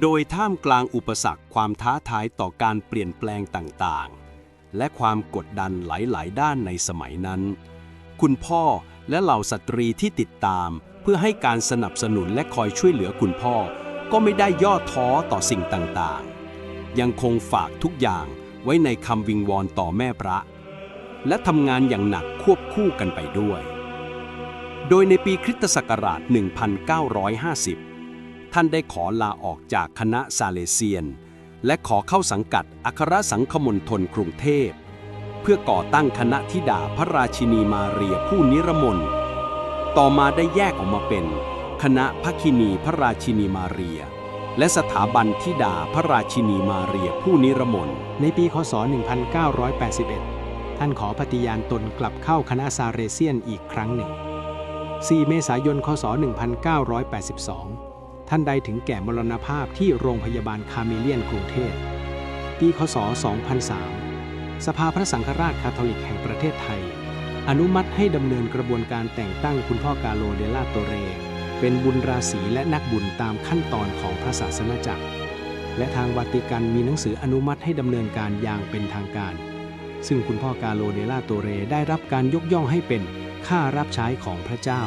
โดยท่ามกลางอุปสรรคความท้าทายต่อการเปลี่ยนแปลงต่างๆ และความกดดันหลายๆ ด้านในสมัยนั้น คุณพ่อและเหล่าสตรีที่ติดตาม เพื่อให้การสนับสนุนและคอยช่วยเหลือคุณพ่อ ก็ไม่ได้ย่อท้อต่อสิ่งต่างๆ ยังคงฝากทุกอย่างไว้ในคำวิงวอนต่อแม่พระ และทำงานอย่างหนักควบคู่กันไปด้วย โดยในปีคริสตศักราช 1950 ท่านได้ขอลาออกจากคณะซาเลเซียน และขอเข้าสังกัดอัครสังคมณฑลกรุงเทพ เพื่อก่อตั้งคณะธิดาพระราชินีมาเรียผู้นิรมนต่อมาได้แยกออกมาเป็น คณะพระคินีพระราชินีมาเรีย และสถาบันธิดาพระราชินีมาเรียผู้นิรมนในปีคศ 1981 ท่านขอปฏิญาณตนกลับเข้าคณะซาเรเซียนอีกครั้งหนึ่ง 4 เมษายน คศ 1982 ท่านได้ถึงแก่มรณภาพที่โรงพยาบาลคาเมเลียนกรุงเทพปีคศ 2003 สภาพระสังฆราชคาทอลิกแห่งประเทศไทย อนุมัติให้ดำเนินกระบวนการแต่งตั้งคุณพ่อกาโลเดลาโตเร เป็นบุญราศีและนักบุญตามขั้นตอนของพระศาสนาจักร และทางวาติกันมีหนังสืออนุมัติให้ดำเนินการอย่างเป็นทางการ ซึ่งคุณพ่อกาโลเดลาโตเรได้รับการยกย่องให้เป็นข้ารับใช้ของพระเจ้า